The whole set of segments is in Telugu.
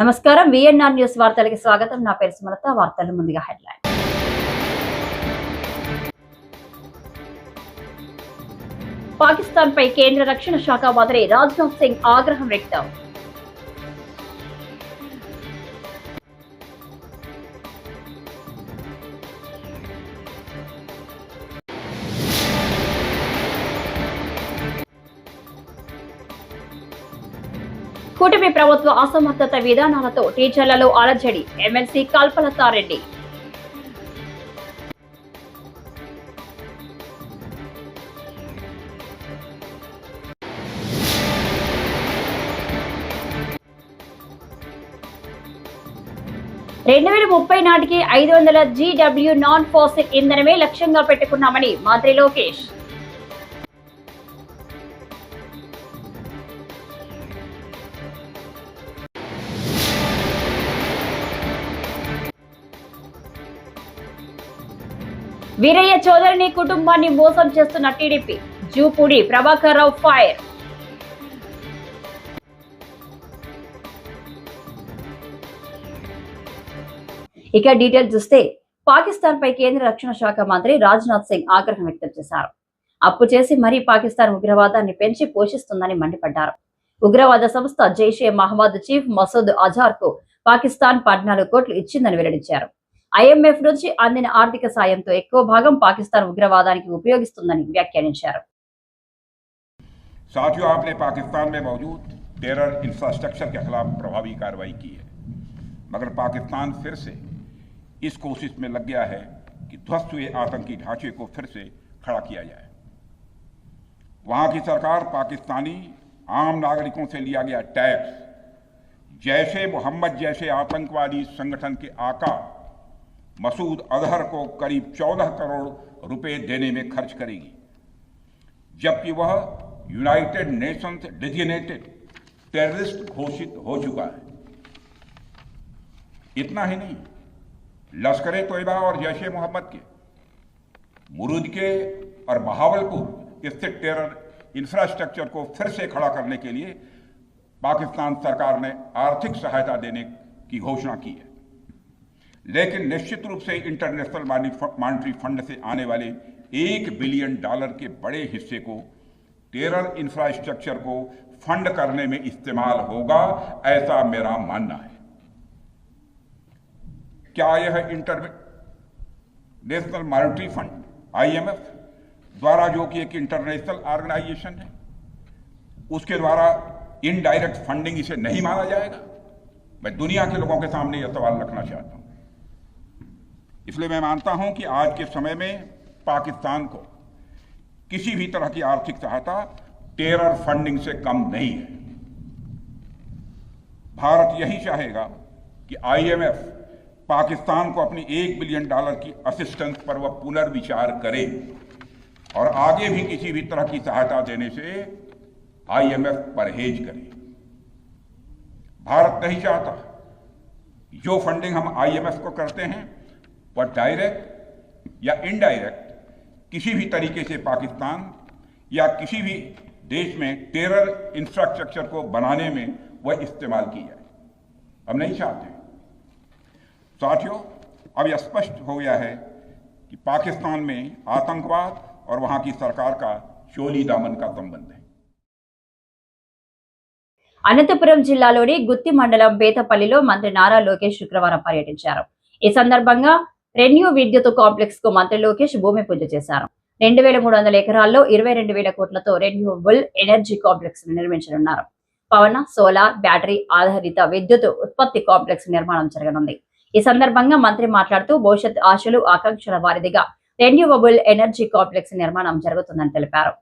నమస్కారం విఎన్ఆర్ న్యూస్ వార్తలకి స్వాగతం. నా పేరు సుమలత. వార్తలు ముందుగా హెడ్లైన్. పాకిస్తాన్ పై కేంద్ర రక్షణ శాఖ మంత్రి రాజ్నాథ్ సింగ్ ఆగ్రహం వ్యక్తం. కూటమి ప్రభుత్వ అసమర్థత విధానాలతో టీచర్లలో అలజడి ఎమ్మెల్సీ కల్పలతారెడ్డి. రెండు వేల ముప్పై నాటికి ఐదు వందల జీడబ్ల్యూ నాన్ ఫాసిల్ ఇంధనమే లక్ష్యంగా పెట్టుకున్నామని మంత్రి లోకేష్. వీరయ్య చౌదరిని కుటుంబాన్ని మోసం చేస్తున్న టీడీపీ. జూపూడి ప్రభాకర్ రావు ఫైర్. ఇక డీటెయిల్ చూస్తే పాకిస్తాన్ పై కేంద్ర రక్షణ శాఖ మంత్రి రాజ్నాథ్ సింగ్ ఆగ్రహం వ్యక్తం చేశారు. అప్పు చేసి మరీ పాకిస్తాన్ ఉగ్రవాదాన్ని పెంచి పోషిస్తుందని మండిపడ్డారు. ఉగ్రవాద సంస్థ జైషే మహమ్మద్ చీఫ్ మసూద్ అజార్కు పాకిస్తాన్ పద్నాలుగు కోట్లు ఇచ్చిందని వెల్లడించారు. ఐఎంఎఫ్ నుంచి అందిన ఆర్థిక సాయంతో ఎక్కువ భాగం పాకిస్తాన్ ఉగ్రవాదానికి ఉపయోగిస్తుందని వ్యాఖ్యానించారు साथियों आपने पाकिस्तान में मौजूद टेरर इंफ्रास्ट्रक्चर के खिलाफ प्रभावी कार्रवाई की है मगर पाकिस्तान फिर से इस कोशिश में लग गया है कि ध्वस्त हुए आतंकी ढांचे को फिर से खड़ा किया जाए वहां की सरकार पाकिस्तानी आम नागरिकों से लिया गया टैक्स जैसे मोहम्मद जैसे आतंकवादी संगठन के आका मसूद अजहर को करीब 14 करोड़ रुपए देने में खर्च करेगी, जबकि वह यूनाइटेड नेशंस डिजिनेटेड टेररिस्ट घोषित हो चुका है। इतना ही नहीं, लश्कर तोयबा और जैश ए मोहम्मद के, मुरुद के और बहावलपुर स्थित टेरर इंफ्रास्ट्रक्चर को फिर से खड़ा करने के लिए पाकिस्तान सरकार ने आर्थिक सहायता देने की घोषणा की है। लेकिन निश्चित रूप से इंटरनेशनल मॉनिटरी फंड से आने वाले एक बिलियन डॉलर के बड़े हिस्से को, टेरर इंफ्रास्ट्रक्चर को फंड करने में इस्तेमाल होगा, ऐसा मेरा मानना है। क्या यह international monetary fund IMF द्वारा जो कि एक इंटरनेशनल ऑर्गेनाइजेशन है, उसके द्वारा इनडायरेक्ट फंडिंग इसे नहीं माना जाएगा? मैं दुनिया के लोगों के सामने यह सवाल रखना चाहता हूँ। इसलिए मैं मानता हूँ कि आज के समय में पाकिस्तान को किसी भी तरह की आर्थिक सहायता टेरर फंडिंग से कम नहीं है। भारत यही चाहेगा कि आईएमएफ पाकिस्तान को अपनी एक बिलियन डॉलर की असिस्टेंस पर वह पुनर्विचार करे और आगे भी किसी भी तरह की सहायता देने से आईएमएफ परहेज करे। भारत नहीं चाहता। जो फंडिंग हम आईएमएफ को करते हैं वह डायरेक्ट या इनडायरेक्ट किसी भी तरीके से पाकिस्तान या किसी भी देश में टेरर इंफ्रास्ट्रक्चर को बनाने में वह इस्तेमाल की जाए हम नहीं चाहते साथियों अब यह स्पष्ट हो गया है कि पाकिस्तान में आतंकवाद और वहां की सरकार का चोली दामन का संबंध है అనంతపురం జిల్లాలోని గుత్తి మండలం బేతపల్లిలో మంత్రి నారా లోకేష్ శుక్రవారం పర్యటించారు ఈ సందర్భంగా రెన్యూ విద్యుత్ కాంప్లెక్స్కు మంత్రి లోకేష్ భూమి పూజ చేశారు. రెండు వేల మూడు వందల ఎకరాల్లో ఇరవై రెండు వేల కోట్లతో రెన్యూవబుల్ ఎనర్జీ కాంప్లెక్స్ నిర్మించనున్నారు. పవన సోలార్ బ్యాటరీ ఆధారిత విద్యుత్ ఉత్పత్తి కాంప్లెక్స్ నిర్మాణం జరగనుంది. ఈ సందర్భంగా మంత్రి మాట్లాడుతూ భవిష్యత్ ఆశలు ఆకాంక్షల వారిదిగా రెన్యూవబుల్ ఎనర్జీ కాంప్లెక్స్ నిర్మాణం జరుగుతుందని తెలిపారు.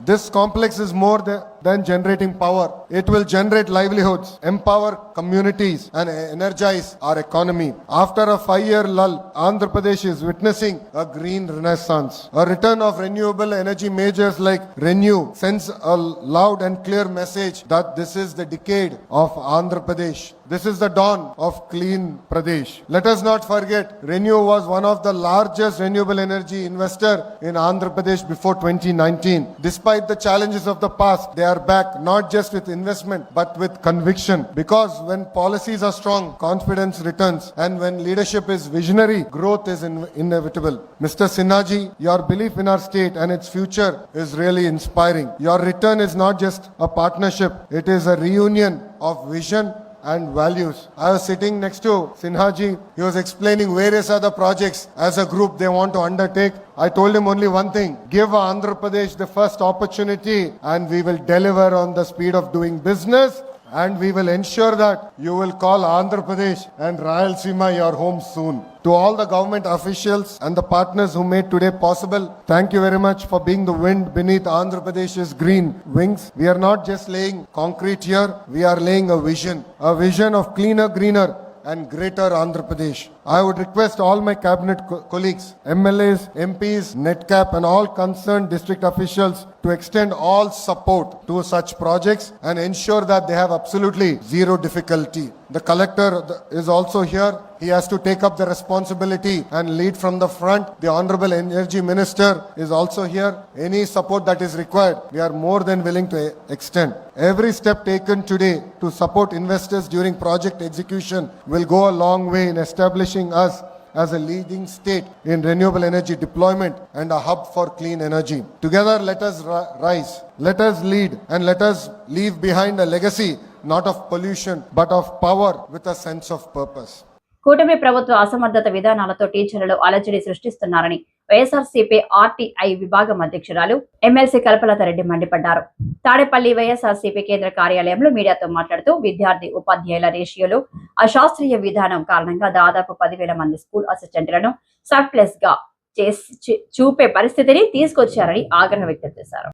This complex is more than generating power. It will generate livelihoods, empower communities, and energize our economy. After a five year lull, Andhra Pradesh is witnessing a green renaissance. A return of renewable energy majors like Renew sends a loud and clear message that this is the decade of Andhra Pradesh. This is the dawn of clean Pradesh. Let us not forget, Renew was one of the largest renewable energy investor in Andhra Pradesh before 2019. Despite the challenges of the past, they are are back not just with investment but with conviction. Because when policies are strong, confidence returns. And when leadership is visionary, growth is in- inevitable. Mr. Sinhaji, your belief in our state and its future is really inspiring. Your return is not just a partnership, it is a reunion of vision and values. I was sitting next to Sinhaji. He was explaining various other projects as a group they want to undertake. I told him only one thing give Andhra Pradesh the first opportunity, and we will deliver on the speed of doing business. And we will ensure that you will call Andhra Pradesh and Rayalaseema your home soon. To all the government officials and the partners who made today possible, thank you very much for being the wind beneath Andhra Pradesh's green wings. We are not just laying concrete here, we are laying a vision, a vision of cleaner, greener, and greater Andhra Pradesh. I would request all my cabinet co- colleagues, MLAs, MPs, NetCap, and all concerned district officials to extend all support to such projects and ensure that they have absolutely zero difficulty. The collector is also here. He has to take up the responsibility and lead from the front. The Honorable Energy Minister is also here. Any support that is required, we are more than willing to extend. Every step taken today to support investors during project execution will go a long way in establishing us as a leading state in renewable energy deployment and a hub for clean energy. Together, let us rise, let us lead, and let us leave behind a legacy not of pollution but of power with a sense of purpose. కూటమి ప్రభుత్వ అసమర్థత విధానాలతో టీచర్లలో అలజడి సృష్టిస్తున్నారని వైఎస్ఆర్సీపీ ఆర్టీఐ విభాగం అధ్యక్షురాలు ఎమ్మెల్సీ కల్పలత రెడ్డి మండిపడ్డారు. తాడేపల్లి వైఎస్ఆర్సీపీ కేంద్ర కార్యాలయంలో మీడియాతో మాట్లాడుతూ విద్యార్థి ఉపాధ్యాయుల రేషియోలో అశాస్త్రీయ విధానం కారణంగా దాదాపు పదివేల మంది స్కూల్ అసిస్టెంట్లను సర్ప్లస్గా చేసి చూపే పరిస్థితిని తీసుకొచ్చారని ఆగ్రహం వ్యక్తం చేశారు.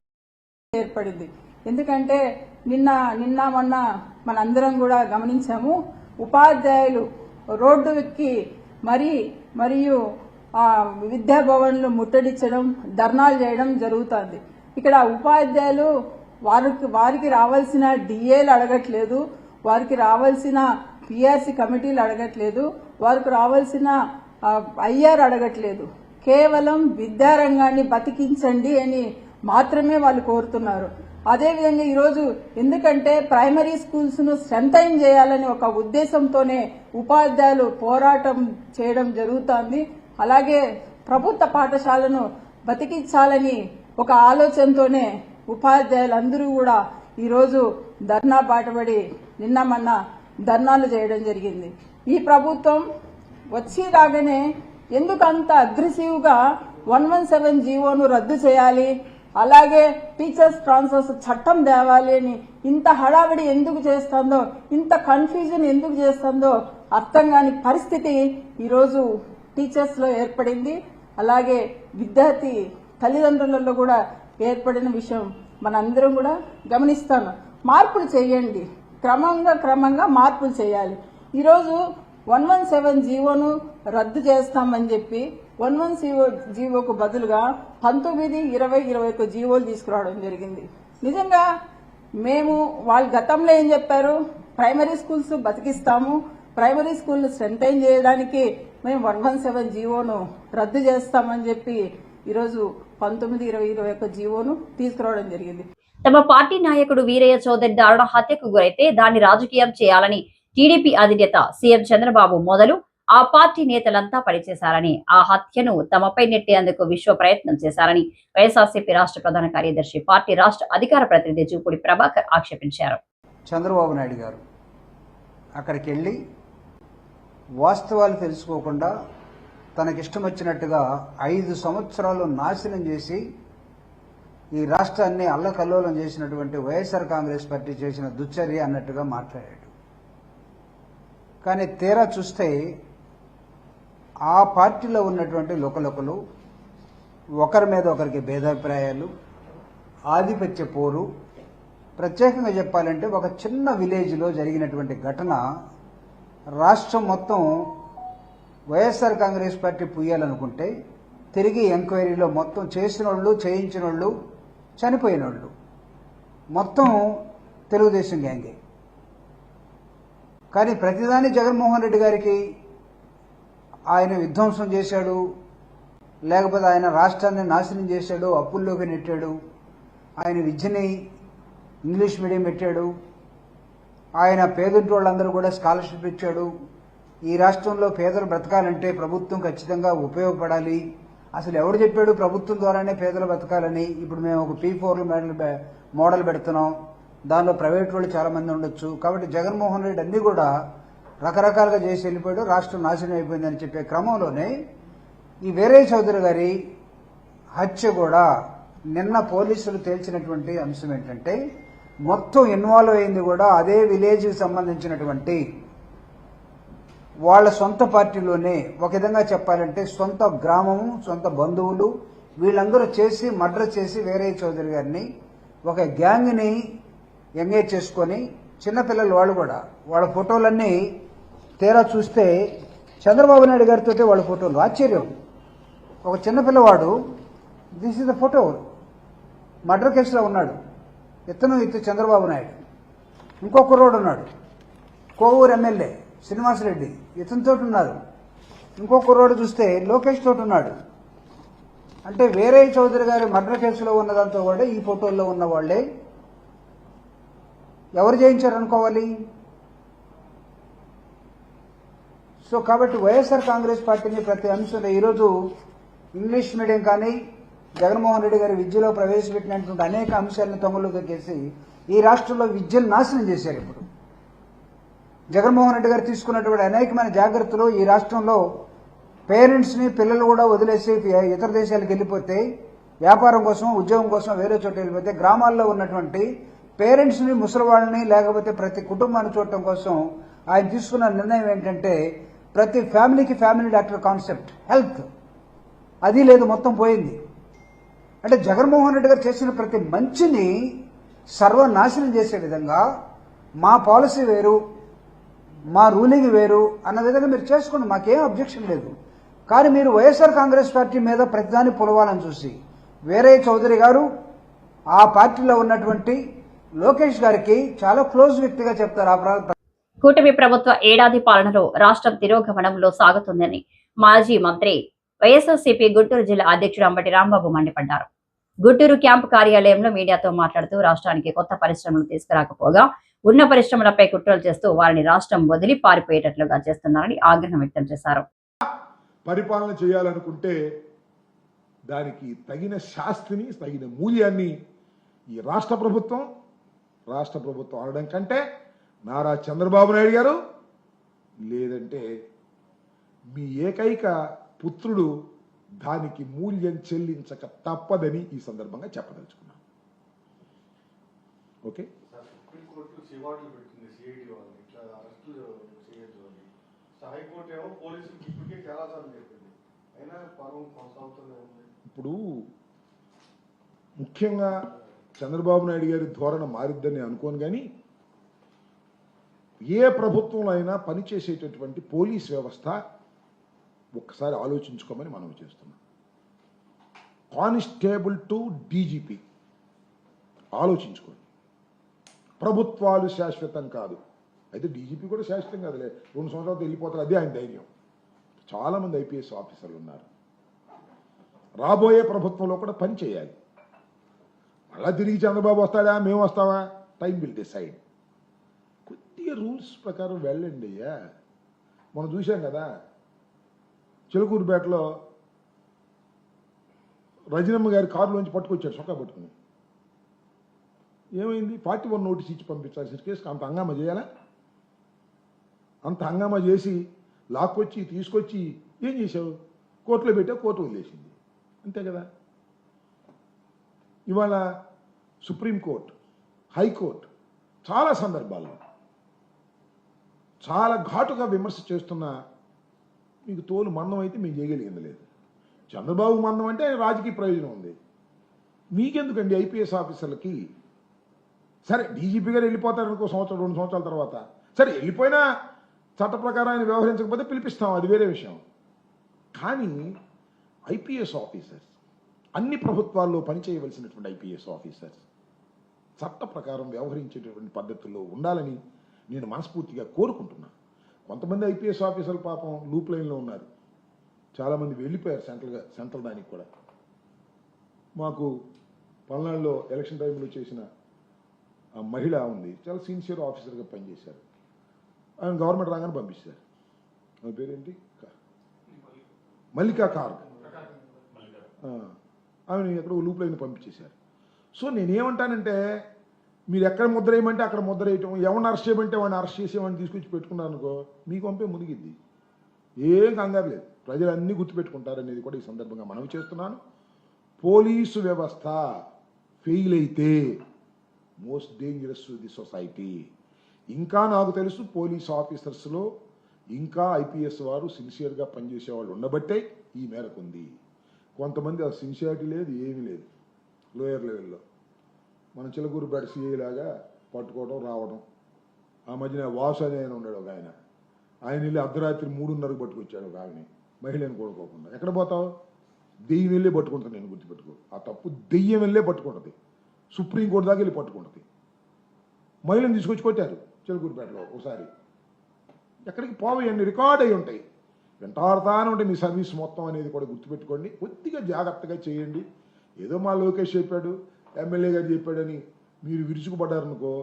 ఏర్పడింది. ఎందుకంటే నిన్న నిన్న మొన్న మనందరం కూడా గమనించాము ఉపాధ్యాయులు రోడ్డు ఎక్కి మరి మరియు విద్యాభవన్లు ముట్టడించడం ధర్నాలు చేయడం జరుగుతుంది. ఇక్కడ ఉపాధ్యాయులు వారికి వారికి రావాల్సిన డిఏలు అడగట్లేదు వారికి రావాల్సిన పిఆర్సి కమిటీలు అడగట్లేదు వారికి రావాల్సిన ఐఆర్ అడగట్లేదు. కేవలం విద్యారంగాన్ని బతికించండి అని మాత్రమే వాళ్ళు కోరుతున్నారు. అదేవిధంగా ఈరోజు ఎందుకంటే ప్రైమరీ స్కూల్స్ను స్ట్రెంథైన్ చేయాలని ఒక ఉద్దేశంతోనే ఉపాధ్యాయులు పోరాటం చేయడం జరుగుతోంది. అలాగే ప్రభుత్వ పాఠశాలను బతికించాలని ఒక ఆలోచనతోనే ఉపాధ్యాయులందరూ కూడా ఈరోజు ధర్నా పాటబడి నిన్న మొన్న ధర్నాలు చేయడం జరిగింది. ఈ ప్రభుత్వం వచ్చి రాగానే ఎందుకు అంత వన్ వన్ సెవెన్ జీవోను రద్దు చేయాలి? అలాగే టీచర్స్ ట్రాన్స్ఫర్స్ చట్టం తేవాలి అని ఇంత హడావిడి ఎందుకు చేస్తుందో ఇంత కన్ఫ్యూజన్ ఎందుకు చేస్తుందో అర్థం కాని పరిస్థితి ఈరోజు టీచర్స్లో ఏర్పడింది. అలాగే విద్యార్థి తల్లిదండ్రులలో కూడా ఏర్పడిన విషయం మనందరం కూడా గమనిస్తాను. మార్పులు చేయండి. క్రమంగా క్రమంగా మార్పులు చేయాలి. ఈరోజు వన్ వన్ సెవెన్ జీవోను రద్దు చేస్తామని చెప్పి వన్ వన్ జీవో జీవోకు బదులుగా పంతొమ్మిది ఇరవై ఇరవై ఒక జీవోలు తీసుకురావడం జరిగింది. నిజంగా మేము వాళ్ళు గతంలో ఏం చెప్పారు? ప్రైమరీ స్కూల్స్ బతికిస్తాము. ప్రైమరీ స్కూల్ను స్ట్రెంథైన్ చేయడానికి మేము వన్ వన్ సెవెన్ జీవోను రద్దు చేస్తామని చెప్పి ఈరోజు పంతొమ్మిది ఇరవై ఇరవై ఒక జీవోను తీసుకురావడం జరిగింది. తమ పార్టీ నాయకుడు వీరయ్య చౌదరి దారుణ హత్యకు గురైతే దాన్ని రాజకీయం చేయాలని టీడీపీ అధినేత సీఎం చంద్రబాబు మొదలు ఆ పార్టీ నేతలంతా పనిచేశారని ఆ హత్యను తమపై నెట్టేందుకు విశ్వ ప్రయత్నం చేశారని వైఎస్ఆర్సీపీ రాష్ట్ర ప్రధాన కార్యదర్శి పార్టీ రాష్ట్ర అధికార ప్రతినిధి జూపూడి ప్రభాకర్ ఆక్షేపించారు. చంద్రబాబు నాయుడు గారు అక్కడికి వెళ్ళి వాస్తవాలు తెలుసుకోకుండా తనకిష్టం వచ్చినట్టుగా ఐదు సంవత్సరాలు నాశనం చేసి ఈ రాష్ట్రాన్ని అల్లకల్లోలం చేసినటువంటి వైఎస్ఆర్ కాంగ్రెస్ పార్టీ చేసిన దుశ్చర్య అన్నట్టుగా మాట్లాడాడు. కానీ తీరా చూస్తే ఆ పార్టీలో ఉన్నటువంటి లోకలోకలు ఒకరి మీద ఒకరికి భేదాభిప్రాయాలు ఆధిపత్య పోరు. ప్రత్యేకంగా చెప్పాలంటే ఒక చిన్న విలేజ్లో జరిగినటువంటి ఘటన రాష్ట్రం మొత్తం వైఎస్ఆర్ కాంగ్రెస్ పార్టీ పుయ్యాలనుకుంటే తిరిగి ఎంక్వైరీలో మొత్తం చేసిన వాళ్ళు చేయించిన వాళ్ళు చనిపోయిన వాళ్ళు మొత్తం తెలుగుదేశం గ్యాంగే. కానీ ప్రతిదాని జగన్మోహన్ రెడ్డి గారికి ఆయన విధ్వంసం చేశాడు లేకపోతే ఆయన రాష్ట్రాన్ని నాశనం చేశాడు అప్పుల్లోకి నెట్టాడు ఆయన విద్యని ఇంగ్లీష్ మీడియం పెట్టాడు ఆయన పేదింటి వాళ్ళందరూ కూడా స్కాలర్షిప్ ఇచ్చాడు. ఈ రాష్ట్రంలో పేదలు బ్రతకాలంటే ప్రభుత్వం ఖచ్చితంగా ఉపయోగపడాలి. అసలు ఎవడు చెప్పాడు ప్రభుత్వం ద్వారానే పేదలు బ్రతకాలని? ఇప్పుడు మేము ఒక పీ ఫోర్ మోడల్ మోడల్ పెడుతున్నాం. దానిలో ప్రైవేట్ వాళ్ళు చాలా మంది ఉండొచ్చు. కాబట్టి జగన్మోహన్ రెడ్డి అన్ని కూడా రకరకాలుగా చేసి వెళ్ళిపోయాడు. రాష్ట్రం నాశనం అయిపోయిందని చెప్పే క్రమంలోనే ఈ వేరే చౌదరి గారి హత్య కూడా నిన్న పోలీసులు తేల్చినటువంటి అంశం ఏంటంటే మొత్తం ఇన్వాల్వ్ అయింది కూడా అదే విలేజ్కి సంబంధించినటువంటి వాళ్ళ సొంత పార్టీలోనే ఒక విధంగా చెప్పాలంటే సొంత గ్రామము సొంత బంధువులు వీళ్ళందరూ చేసి మర్డర్ చేసి వేరే చౌదరి గారిని ఒక గ్యాంగ్ని ఎంఏ చేసుకొని చిన్నపిల్లలు వాళ్ళు కూడా వాళ్ళ ఫోటోలన్నీ తీరా చూస్తే చంద్రబాబు నాయుడు గారితో వాళ్ళ ఫోటోలు. ఆశ్చర్యం. ఒక చిన్నపిల్లవాడు this is the photo murder కేసులో ఉన్నాడు. ఇతను ఇతను చంద్రబాబు నాయుడు. ఇంకో కుర్రోడు ఉన్నాడు. కోవూరు ఎమ్మెల్యే శ్రీనివాసరెడ్డి ఇతనితో ఉన్నారు. ఇంకో కుర్రోడు చూస్తే లోకేష్ తోటి ఉన్నాడు. అంటే వేరే చౌదరి గారి మర్డర్ కేసులో ఉన్నదంతా కూడా ఈ ఫోటోల్లో ఉన్న వాళ్ళే ఎవరు చేయించారు అనుకోవాలి సో కాబట్టి వైఎస్ఆర్ కాంగ్రెస్ పార్టీని ప్రతి అంశంలో ఈరోజు ఇంగ్లీష్ మీడియం కానీ జగన్మోహన్ రెడ్డి గారి విద్యలో ప్రవేశపెట్టినటువంటి అనేక అంశాలను తొంగలో తొక్కేసి ఈ రాష్ట్రంలో విద్యను నాశనం చేశారు ఇప్పుడు. జగన్మోహన్ రెడ్డి గారు తీసుకున్నటువంటి అనేకమైన జాగ్రత్తలు ఈ రాష్ట్రంలో పేరెంట్స్ని పిల్లలు కూడా వదిలేసి ఇతర దేశాలకు వెళ్ళిపోతే వ్యాపారం కోసం ఉద్యోగం కోసం వేరే చోట వెళ్ళిపోతే గ్రామాల్లో ఉన్నటువంటి పేరెంట్స్ని ముసలివాళ్ళని లేకపోతే ప్రతి కుటుంబాన్ని చూడటం కోసం ఆయన తీసుకున్న నిర్ణయం ఏంటంటే ప్రతి ఫ్యామిలీకి ఫ్యామిలీ డాక్టర్ కాన్సెప్ట్ హెల్త్. అది లేదు మొత్తం పోయింది. అంటే జగన్మోహన్ రెడ్డి గారు చేసిన ప్రతి మంచిని సర్వనాశనం చేసే విధంగా మా పాలసీ వేరు మా రూలింగ్ వేరు అన్న విధంగా మీరు చేసుకోండి మాకేం అబ్జెక్షన్ లేదు. కానీ మీరు వైఎస్ఆర్ కాంగ్రెస్ పార్టీ మీద ప్రతిదాన్ని పొలవాలని చూసి వేరే చౌదరి గారు ఆ పార్టీలో ఉన్నటువంటి లోకేష్ గారికి చాలా క్లోజ్ వ్యక్తిగా చెప్తారు ఆ కూటమి ప్రభుత్వ ఏడాది పాలనలో రాష్ట్రం తిరోగమనంలో సాగుతుందని మాజీ మంత్రి వైఎస్ఆర్సీపీ గుంటూరు జిల్లా అధ్యక్షుడు అంబటి రాంబాబు మండిపడ్డారు. గుంటూరు క్యాంపు కార్యాలయంలో మీడియాతో మాట్లాడుతూ రాష్ట్రానికి కొత్త పరిశ్రమలు తీసుకురాకపోగా ఉన్న పరిశ్రమలపై కుట్రలు చేస్తూ వారిని రాష్ట్రం వదిలి పారిపోయేటట్లుగా చేస్తున్నారని ఆగ్రహం వ్యక్తం చేశారు. పరిపాలన చేయాలనుకుంటే దానికి తగిన శాస్త్రిని తగిన మూల్యాన్ని ఈ రాష్ట్ర ప్రభుత్వం రాష్ట్ర ప్రభుత్వం అనడం కంటే నారా చంద్రబాబు నాయుడు గారు లేదంటే మీ ఏకైక పుత్రుడు దానికి మూల్యం చెల్లించక తప్పదని ఈ సందర్భంగా చెప్పదలుచుకున్నాను ఓకే? ఇప్పుడు ముఖ్యంగా చంద్రబాబు నాయుడు గారి ధోరణ మారిద్దని అనుకోను కానీ ఏ ప్రభుత్వంలో అయినా పనిచేసేటటువంటి పోలీస్ వ్యవస్థ ఒక్కసారి ఆలోచించుకోమని మనం చేస్తున్నాం. కానిస్టేబుల్ టు డీజీపీ ఆలోచించుకోండి. ప్రభుత్వాలు శాశ్వతం కాదు. అయితే డీజీపీ కూడా శాశ్వతం కాదులే. రెండు సంవత్సరాలు వెళ్ళిపోతారు. అదే ఆయన ధైర్యం. చాలామంది ఐపీఎస్ ఆఫీసర్లు ఉన్నారు. రాబోయే ప్రభుత్వంలో కూడా పని చేయాలి. మళ్ళా తిరిగి చంద్రబాబు వస్తాడా? మేము వస్తావా టైం విల్ డిసైడ్ కొద్దిగా రూల్స్ ప్రకారం వెళ్ళండి అయ్యా. మనం చూసాం కదా చిలుకూరుపేటలో రజనమ్మ గారి కారులోంచి పట్టుకొచ్చాడు సొక్కా పట్టుకుని. ఏమైంది? ఫార్టీ వన్ నోటీస్ ఇచ్చి పంపించాల్సిన కేసు అంత హంగామా చేయాలా? అంత హంగామా చేసి లాక్కొచ్చి తీసుకొచ్చి ఏం చేసావు కోర్టులో పెట్టావు కోర్టు వదిలేసింది. అంతే కదా? ఇవాళ సుప్రీంకోర్టు హైకోర్టు చాలా సందర్భాల్లో చాలా ఘాటుగా విమర్శ చేస్తున్న మీకు తోలు మందం అయితే మేము చేయగలిగింది లేదు. చంద్రబాబు మందం అంటే రాజకీయ ప్రయోజనం ఉంది. మీకెందుకండి ఐపీఎస్ ఆఫీసర్లకి? సరే డీజీపీ గారు వెళ్ళిపోతారు అనుకో సంవత్సరం రెండు సంవత్సరాల తర్వాత. సరే వెళ్ళిపోయినా చట్ట ప్రకారం ఆయన వ్యవహరించకపోతే పిలిపిస్తాం అది వేరే విషయం. కానీ ఐపీఎస్ ఆఫీసర్స్ అన్ని ప్రభుత్వాల్లో పనిచేయవలసినటువంటి ఐపీఎస్ ఆఫీసర్స్ చట్ట ప్రకారం వ్యవహరించేటటువంటి పద్ధతుల్లో ఉండాలని నేను మనస్ఫూర్తిగా కోరుకుంటున్నాను కొంతమంది ఐపీఎస్ ఆఫీసర్లు పాపం లూప్ లైన్లో ఉన్నారు. చాలామంది వెళ్ళిపోయారు సెంట్రల్గా సెంట్రల్ దానికి కూడా. మాకు పల్నాడులో ఎలక్షన్ టైంలో చేసిన ఆ మహిళ ఉంది. చాలా సిన్సియర్ ఆఫీసర్గా పనిచేశారు. ఆయన గవర్నమెంట్ రాగానే పంపిస్తారు. ఆమె పేరేంటి? మల్లికా. కార్గ్ ఆ, ఆమెను ఎక్కడో లూపులైన పంపించేశారు. సో నేనేమంటానంటే మీరు ఎక్కడ ముద్ర వేయమంటే అక్కడ ముద్ర వేయటం ఎవరిని అరెస్ట్ చేయమంటే వాడిని అరెస్ట్ చేసి వాడిని తీసుకొచ్చి పెట్టుకున్నారు అనుకో మీకు పంపే మునిగిద్ది. ఏం కంగారు లేదు. ప్రజలు అన్నీ గుర్తుపెట్టుకుంటారనేది కూడా ఈ సందర్భంగా మనవి చేస్తున్నాను. పోలీసు వ్యవస్థ ఫెయిల్ అయితే మోస్ట్ డేంజరస్ ది సొసైటీ ఇంకా నాకు తెలుసు పోలీస్ ఆఫీసర్స్లో ఇంకా ఐపీఎస్ వారు సిన్సియర్గా పనిచేసే వాళ్ళు ఉండబట్టే ఈ మేరకు ఉంది. కొంతమంది ఆ సిన్సియారిటీ లేదు ఏమీ లేదు. లోయర్ లెవెల్లో మన చిలకూరుపేట సిఐ లాగా పట్టుకోవడం రావడం ఆ మధ్యన వాసు అని ఆయన ఉన్నాడు ఒక ఆయన. ఆయన వెళ్ళి అర్ధరాత్రి మూడున్నరకు పట్టుకొచ్చాడు ఒక ఆమెని మహిళను కోడుకోకుండా ఎక్కడ పోతావు? దెయ్యం వెళ్ళే పట్టుకుంటాను నేను గుర్తుపెట్టుకో. ఆ తప్పు దెయ్యం వెళ్ళే పట్టుకుంటుంది. సుప్రీంకోర్టు దాకా వెళ్ళి పట్టుకుంటుంది. మహిళను తీసుకొచ్చి కొట్టారు చిలకూరుపేటలో ఒకసారి. ఎక్కడికి పోవయండి రికార్డ్ అయి ఉంటాయి. వెంటాడుతానే ఉంటాయి మీ సర్వీస్ మొత్తం అనేది కూడా గుర్తుపెట్టుకోండి. కొద్దిగా జాగ్రత్తగా చేయండి. ఏదో మా లోకేష్ చెప్పాడు ఎమ్మెల్యే గారు చెప్పాడని మీరు విరుచుకుపడ్డారనుకో.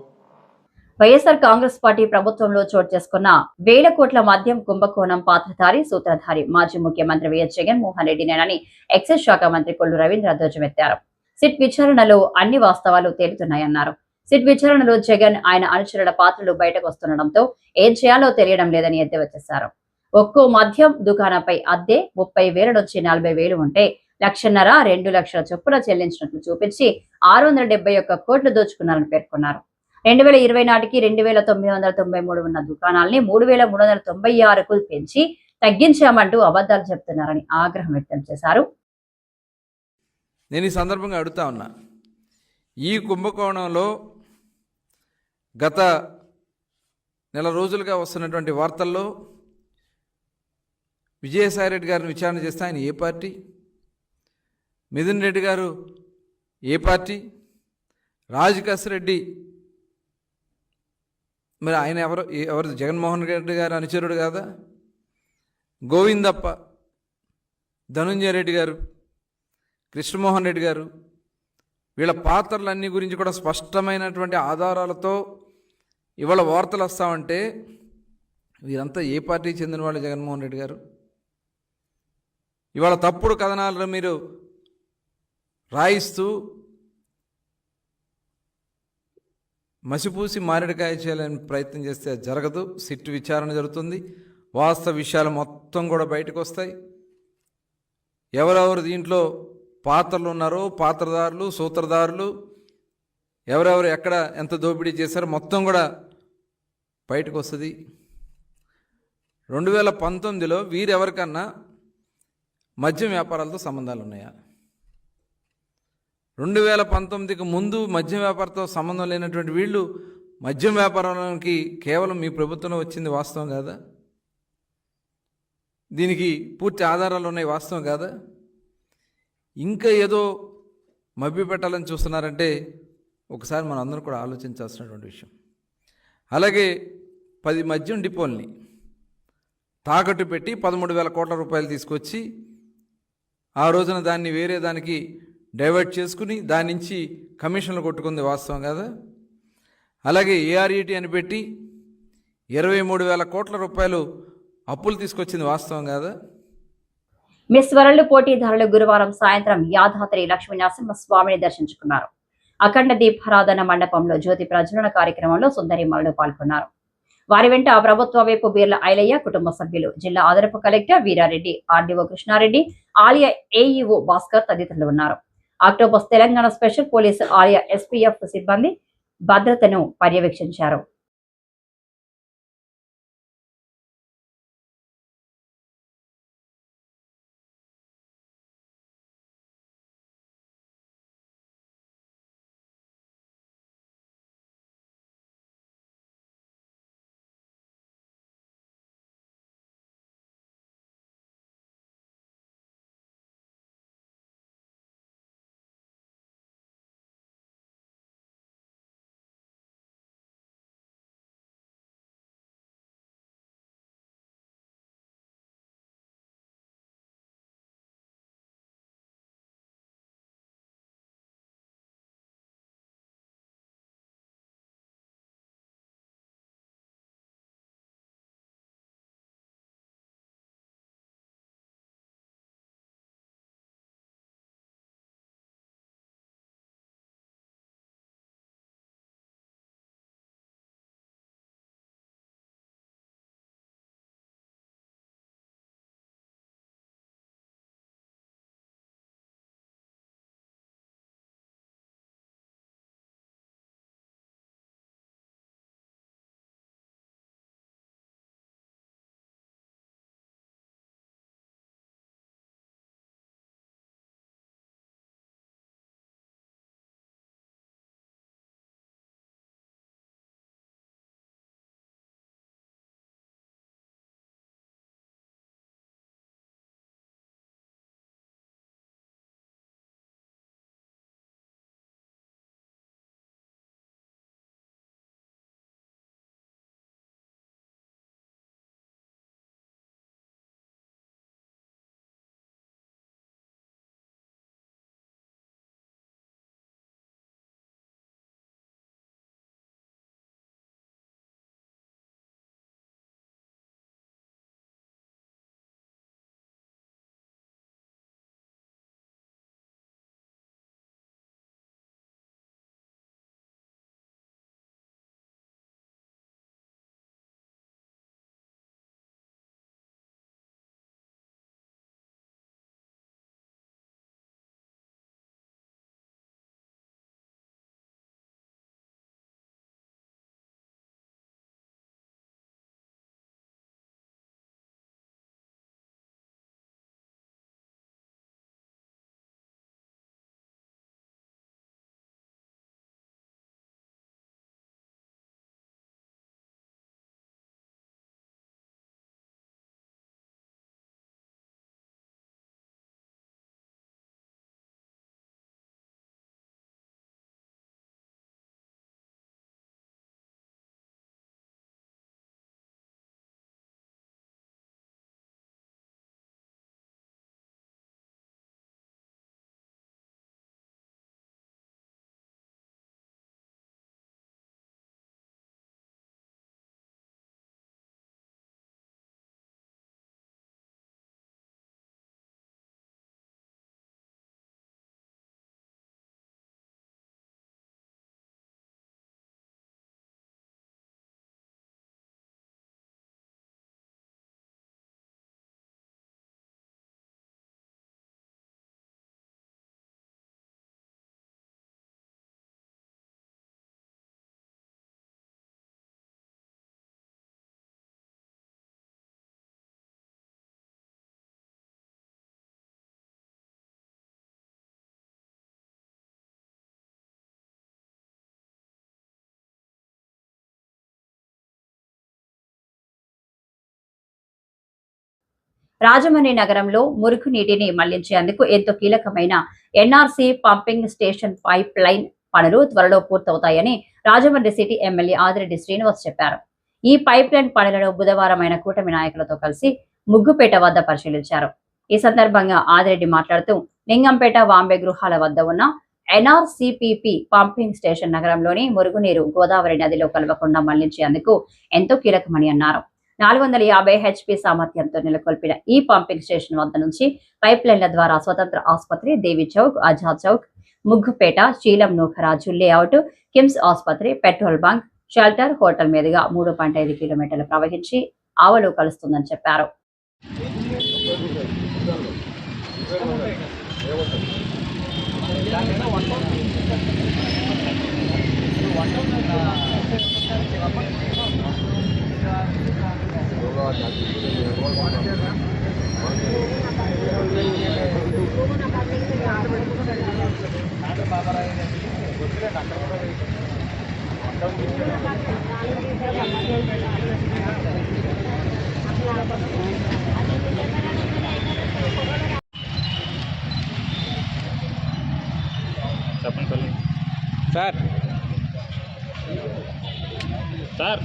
వైఎస్ఆర్ కాంగ్రెస్ పార్టీ ప్రభుత్వంలో చోటు చేసుకున్న వేల కోట్ల మద్యం కుంభకోణం పాత్రధారి సూత్రధారి మాజీ ముఖ్యమంత్రి వైఎస్ జగన్మోహన్ రెడ్డినేనని ఎక్సైజ్ శాఖ మంత్రి కొల్లు రవీంద్ర ధ్వజమెత్తారు సిట్ విచారణలో అన్ని వాస్తవాలు తేలుతున్నాయన్నారు. సిట్ విచారణలో జగన్ ఆయన అనుచరుల పాత్రలు బయటకు వస్తుండటంతో ఏం చేయాలో తెలియడం లేదని ఎద్దేవా చేశారు. ఒక్కో మద్యం దుకాణంపై అద్దె ముప్పై వేల నుంచి నలభై వేలు ఉంటే లక్షన్నర రెండు లక్షల చొప్పున చెల్లించినట్లు చూపించి ఆరు వందల డెబ్బై ఒక్క కోట్లు దోచుకున్నారని పేర్కొన్నారు. రెండు వేల ఇరవై నాటికి రెండు వేల తొమ్మిది వందల తొంభై మూడు ఉన్న దుకాణాల్ని మూడు వేల మూడు వందల తొంభై ఆరుకు పెంచి తగ్గించామంటూ అబద్ధాలు చెప్తున్నారని ఆగ్రహం వ్యక్తం చేశారు. నేను ఈ సందర్భంగా అడుగుతా ఉన్నా. ఈ కుంభకోణంలో గత నెల రోజులుగా వస్తున్నటువంటి వార్తల్లో విజయసాయి రెడ్డి గారిని విచారణ చేస్తే ఆయన ఏ పార్టీ? మిథున్ రెడ్డి గారు ఏ పార్టీ? రాజకాశ్ రెడ్డి. మరి ఆయన ఎవరు? ఎవరు? జగన్మోహన్ రెడ్డి గారు అనుచరుడు కాదా? గోవిందప్ప ధనుంజయ రెడ్డి గారు కృష్ణమోహన్ రెడ్డి గారు. వీళ్ళ పాత్రలన్నీ గురించి కూడా స్పష్టమైనటువంటి ఆధారాలతో ఇవాళ వార్తలు వస్తామంటే వీరంతా ఏ పార్టీకి చెందిన వాళ్ళు జగన్మోహన్ రెడ్డి గారు? ఇవాళ తప్పుడు కథనాలను మీరు రాయిస్తూ మసిపూసి మారేడుకాయ చేయాలని ప్రయత్నం చేస్తే అది జరగదు. సిట్ విచారణ జరుగుతుంది. వాస్తవ విషయాలు మొత్తం కూడా బయటకు వస్తాయి. ఎవరెవరు దీంట్లో పాత్రలు ఉన్నారో పాత్రదారులు సూత్రధారులు ఎవరెవరు ఎక్కడ ఎంత దోపిడీ చేశారో మొత్తం కూడా బయటకు వస్తుంది. రెండు వేల పంతొమ్మిదిలో వీరెవరికన్నా మద్యం వ్యాపారాలతో సంబంధాలు ఉన్నాయా? రెండు వేల పంతొమ్మిదికి ముందు మద్యం వ్యాపారంతో సంబంధం లేనటువంటి వీళ్ళు మద్యం వ్యాపారానికి కేవలం మీ ప్రభుత్వంలో వచ్చింది వాస్తవం కాదా? దీనికి పూర్తి ఆధారాలు ఉన్నాయి వాస్తవం కాదా? ఇంకా ఏదో మభ్య పెట్టాలని చూస్తున్నారంటే ఒకసారి మనం అందరం కూడా ఆలోచించాల్సినటువంటి విషయం. అలాగే పది మద్యం డిపోల్ని తాకట్టు పెట్టి పదమూడు వేల కోట్ల రూపాయలు తీసుకొచ్చి ఆ రోజున దాన్ని వేరే దానికి డైవర్ట్ చేసుకుని దాని నుంచి కమిషన్లు కొట్టుకుంది వాస్తవం కదా? అలాగే ఏఆర్ఈటి అని పెట్టి ఇరవై మూడు వేల కోట్ల రూపాయలు అప్పులు తీసుకొచ్చింది వాస్తవం కదా? మిస్ వరల్డ్ పోటీదారులు గురువారం సాయంత్రం యాదాద్రి లక్ష్మీ స్వామిని దర్శించుకున్నారు. అఖండ దీపారాధన మండపంలో జ్యోతి ప్రజ్వలన కార్యక్రమంలో సుందరి సుందరిమల్లు పాల్గొన్నారు. వారి వెంట ప్రభుత్వ వైపు బీర్ల ఐలయ్య కుటుంబ సభ్యులు జిల్లా అదనపు కలెక్టర్ వీరారెడ్డి ఆర్డీఓ కృష్ణారెడ్డి ఆలయ ఏఈఓ భాస్కర్ తదితరులు ఉన్నారు. అక్టోబర్ తెలంగాణ స్పెషల్ పోలీసు ఆలయ ఎస్పీఎఫ్ సిబ్బంది భద్రతను పర్యవేక్షించారు. రాజమండ్రి నగరంలో మురుగు నీటిని మళ్ళించేందుకు ఎంతో కీలకమైన NRC pumping station pipe line పనులు త్వరలో పూర్తవుతాయని రాజమండ్రి సిటీ ఎమ్మెల్యే ఆదిరెడ్డి శ్రీనివాస్ చెప్పారు. ఈ పైప్ లైన్ పనులను బుధవారం ఆయన కూటమి నాయకులతో కలిసి ముగ్గుపేట వద్ద పరిశీలించారు. ఈ సందర్భంగా ఆదిరెడ్డి మాట్లాడుతూ లింగంపేట వాంబే గృహాల వద్ద ఉన్న ఎన్ఆర్సిపిపి పంపింగ్ స్టేషన్ నగరంలోని మురుగునీరు గోదావరి నదిలో కలవకుండా మళ్ళించేందుకు ఎంతో కీలకమని అన్నారు. నాలుగు వందల యాభై హెచ్పి సామర్థ్యంతో నెలకొల్పిన ఈ పంపింగ్ స్టేషన్ వద్ద నుంచి పైప్ లైన్ల ద్వారా స్వతంత్ర ఆసుపత్రి దేవి చౌక్ ఆజాద్ చౌక్ ముగ్గుపేట శీలం నూకరాజు లేఅవుట్ కిమ్స్ ఆసుపత్రి పెట్రోల్ బంక్ షెల్టర్ హోటల్ మీదుగా మూడు పాయింట్ ఐదు కిలోమీటర్లు ప్రవహించి ఆవలు కలుస్తుందని చెప్పారు. Sir sir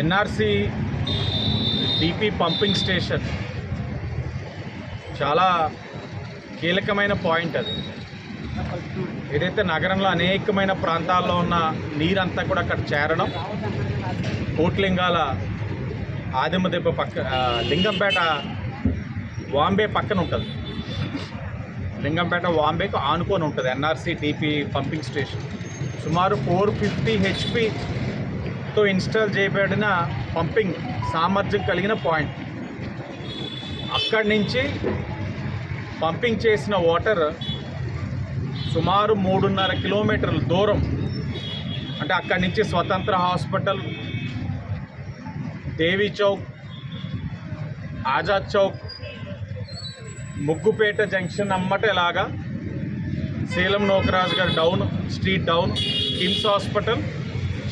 NRC DP pumping station చాలా కీలకమైన పాయింట్ అది. ఏదైతే నగరంలో అనేకమైన ప్రాంతాల్లో ఉన్న నీరంతా కూడా అక్కడ చేరడం కోట్లింగాల ఆదిమదెబ్బ పక్క లింగంపేట వాంబే పక్కన ఉంటుంది. లింగంపేట వాంబేకు ఆనుకొని ఉంటుంది ఎన్ఆర్సీ డిపి పంపింగ్ స్టేషన్. సుమారు ఫోర్ ఫిఫ్టీ హెచ్పితో ఇన్స్టాల్ చేయబడిన పంపింగ్ సామర్థ్యం కలిగిన పాయింట్. అక్కడి నుంచి పంపింగ్ చేసిన వాటర్ సుమారు మూడున్నర కిలోమీటర్ల దూరం అంటే అక్కడి నుంచి స్వతంత్ర హాస్పిటల్ దేవి చౌక్ ఆజాద్ చౌక్ ముగ్గుపేట జంక్షన్ అమ్మటేలాగా సేలం నోకరాజు గారు down street down KIMS hospital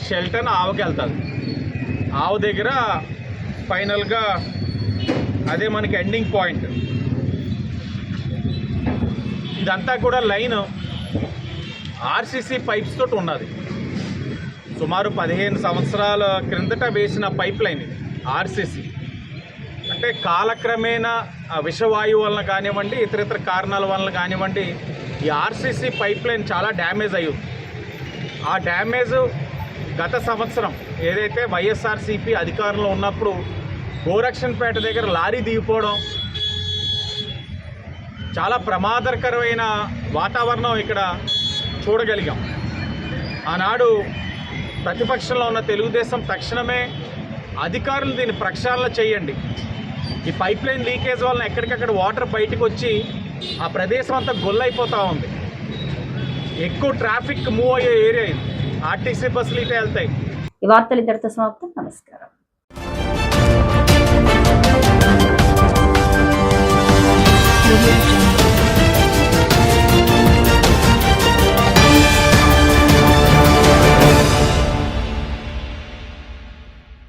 Sheldon ఆవుకి వెళ్తుంది ఆవు దగ్గర ఫైనల్గా అదే మనకి ఎండింగ్ పాయింట్. ఇదంతా కూడా లైన్ ఆర్సీసీ పైప్స్ తోటి ఉన్నది. సుమారు పదిహేను సంవత్సరాల క్రిందట వేసిన పైప్ లైన్ ఇది ఆర్సీసీ. అంటే కాలక్రమేణా విషవాయువు వలన కానివ్వండి ఇతర ఇతర కారణాల వలన కానివ్వండి ఈ ఆర్సీసీ పైప్ లైన్ చాలా డ్యామేజ్ అయ్యింది. ఆ డ్యామేజ్ గత సంవత్సరం ఏదైతే వైఎస్ఆర్సీపీ అధికారంలో ఉన్నప్పుడు గోరక్షన్పేట దగ్గర లారీ దిగిపోవడం చాలా ప్రమాదకరమైన వాతావరణం ఇక్కడ చూడగలిగాం. ఆనాడు ప్రతిపక్షంలో ఉన్న తెలుగుదేశం తక్షణమే అధికారులు దీన్ని ప్రక్షాళన చేయండి. ఈ పైప్ లైన్ లీకేజ్ వలన ఎక్కడికక్కడ వాటర్ బయటకు వచ్చి ఆ ప్రదేశం అంతా గొల్లైపోతూ ఉంది. ఎక్కువ ట్రాఫిక్ మూవ్ అయ్యే ఏరియా ఆర్టీసీ బస్సులు ఇటే వెళ్తాయి. ఈ వార్తలు ఇద్దరితో సమాప్తం. నమస్కారం.